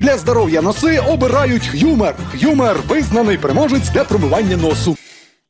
Для здоров'я носи обирають Х'юмер. Х'юмер визнаний переможець для промивання носу.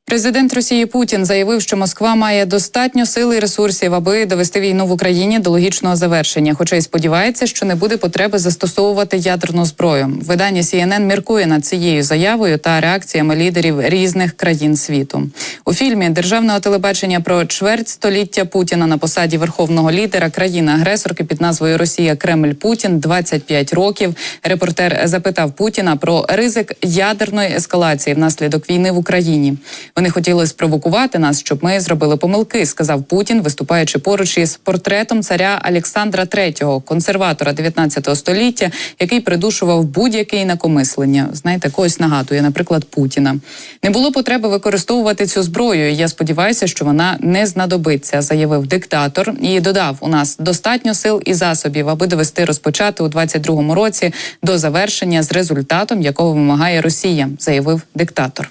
Президент Росії Путін заявив, що Москва має достатньо сил і ресурсів, аби довести війну в Україні до логічного завершення. Хоча й сподівається, що не буде потреби застосовувати ядерну зброю. Видання CNN міркує над цією заявою та реакціями лідерів різних країн світу. У фільмі державного телебачення про чверть століття Путіна на посаді верховного лідера країни-агресорки під назвою Росія Кремль Путін 25 років. Репортер запитав Путіна про ризик ядерної ескалації внаслідок війни в Україні. Вони хотіли спровокувати нас, щоб ми зробили помилки, сказав Путін, виступаючи поруч із портретом царя Олександра III, консерватора 19 століття, який придушував будь-яке інакомислення. Знаєте, когось нагадує, наприклад, Путіна. Не було потреби використовувати цю зброю. Я сподіваюся, що вона не знадобиться, заявив диктатор і додав: у нас достатньо сил і засобів, аби довести розпочати у 22-му році до завершення з результатом, якого вимагає Росія, заявив диктатор.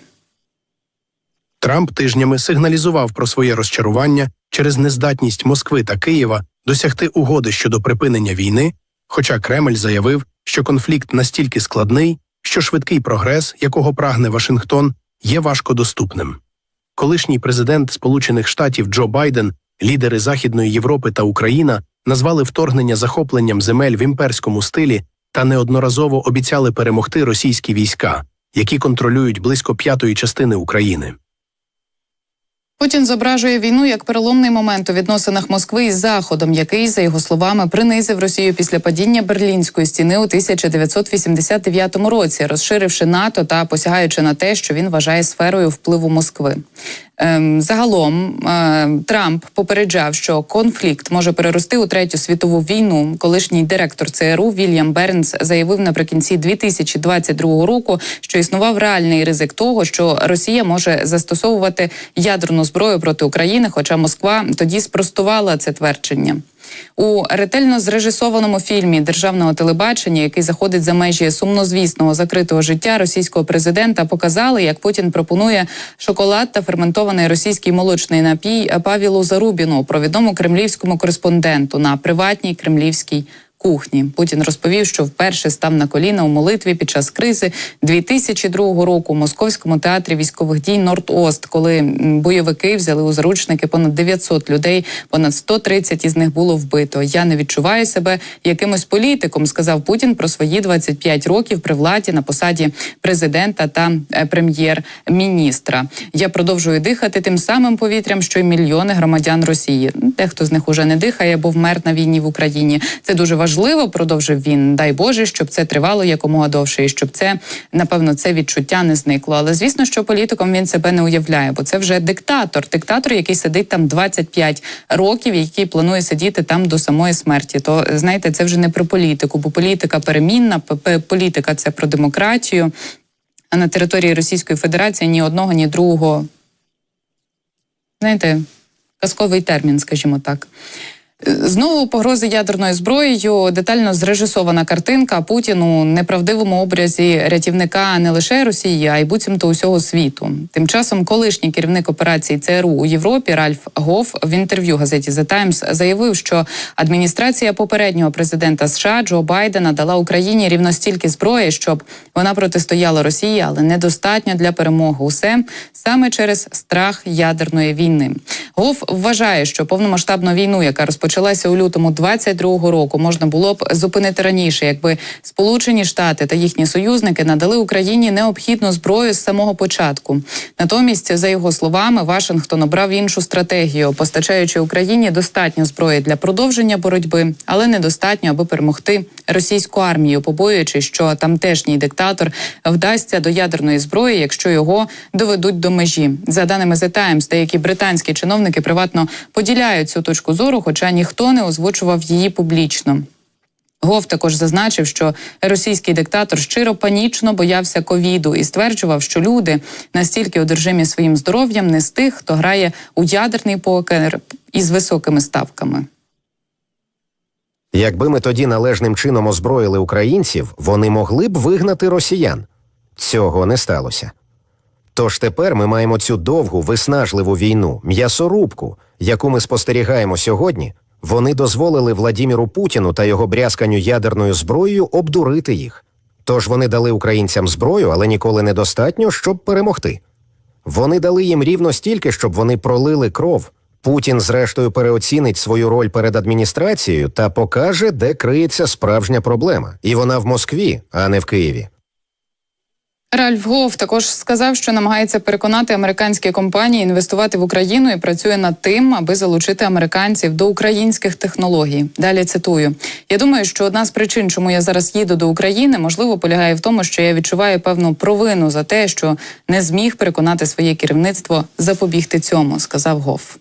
Трамп тижнями сигналізував про своє розчарування через нездатність Москви та Києва досягти угоди щодо припинення війни, хоча Кремль заявив, що конфлікт настільки складний, що швидкий прогрес, якого прагне Вашингтон, є важкодоступним. Колишній президент Сполучених Штатів Джо Байден, лідери Західної Європи та Україна назвали вторгнення захопленням земель в імперському стилі та неодноразово обіцяли перемогти російські війська, які контролюють близько п'ятої частини України. Путін зображує війну як переломний момент у відносинах Москви із Заходом, який, за його словами, принизив Росію після падіння Берлінської стіни у 1989 році, розширивши НАТО та посягаючи на те, що він вважає сферою впливу Москви. Ем, загалом е, Трамп попереджав, що конфлікт може перерости у третю світову війну. Колишній директор ЦРУ Вільям Бернс заявив наприкінці 2022 року, що існував реальний ризик того, що Росія може застосовувати ядерну зброю проти України, хоча Москва тоді спростувала це твердження. У ретельно зрежисованому фільмі державного телебачення, який заходить за межі сумнозвісного закритого життя російського президента, показали, як Путін пропонує шоколад та ферментований російський молочний напій Павілу Зарубіну, провідному кремлівському кореспонденту на приватній кремлівській. Кухні Путін розповів, що вперше став на коліна у молитві під час кризи 2002 року у московському театрі військових дій Норд-Ост, коли бойовики взяли у заручники понад 900 людей, понад 130 із них було вбито. Я не відчуваю себе якимось політиком, сказав Путін про свої 25 років при владі на посаді президента та е, прем'єр-міністра. Я продовжую дихати тим самим повітрям, що й мільйони громадян Росії. Дехто з них уже не дихає, бо вмер на війні в Україні. Це дуже важливо, продовжив він. Дай Боже, щоб це тривало якомога довше, і щоб це напевно це відчуття не зникло. Але звісно, що політиком він себе не уявляє, бо це вже диктатор, диктатор, який сидить там 25 років, який планує сидіти там до самої смерті. То знаєте, це вже не про політику, бо політика перемінна, політика це про демократію. А на території Російської Федерації ні одного, ні другого. Знаєте, казковий термін, скажімо так. Знову погрози ядерною зброєю, детально зрежисована картинка Путін у неправдивому образі рятівника не лише Росії, а й буцімто усього світу. Тим часом, колишній керівник операції ЦРУ у Європі Ральф Гоф в інтерв'ю газеті The Times заявив, що адміністрація попереднього президента США Джо Байдена дала Україні рівно стільки зброї, щоб вона протистояла Росії, але недостатньо для перемоги. Усе саме через страх ядерної війни. Гоф вважає, що повномасштабну війну, яка розпочалася у лютому 22-го року, можна було б зупинити раніше, якби Сполучені Штати та їхні союзники надали Україні необхідну зброю з самого початку. Натомість, за його словами, Вашингтон обрав іншу стратегію, постачаючи Україні достатньо зброї для продовження боротьби, але недостатньо, аби перемогти російську армію, побоюючись, що тамтешній диктатор вдасться до ядерної зброї, якщо його доведуть до межі. За даними The Times, деякі британські чиновники приватно поділяють цю точку зору, хоча ніхто не озвучував її публічно. Гов також зазначив, що російський диктатор щиро панічно боявся ковіду і стверджував, що люди настільки одержимі своїм здоров'ям не з тих, хто грає у ядерний покер із високими ставками. Якби ми тоді належним чином озброїли українців, вони могли б вигнати росіян. Цього не сталося. Тож тепер ми маємо цю довгу, виснажливу війну, м'ясорубку, яку ми спостерігаємо сьогодні, Вони дозволили Владіміру Путіну та його брязканню ядерною зброєю обдурити їх. Тож вони дали українцям зброю, але ніколи недостатньо, щоб перемогти. Вони дали їм рівно стільки, щоб вони пролили кров. Путін, зрештою, переоцінить свою роль перед адміністрацією та покаже, де криється справжня проблема. І вона в Москві, а не в Києві. Ральф Гоф також сказав, що намагається переконати американські компанії інвестувати в Україну і працює над тим, аби залучити американців до українських технологій. Далі цитую: я думаю, що одна з причин, чому я зараз їду до України, можливо, полягає в тому, що я відчуваю певну провину за те, що не зміг переконати своє керівництво запобігти цьому, сказав Гоф.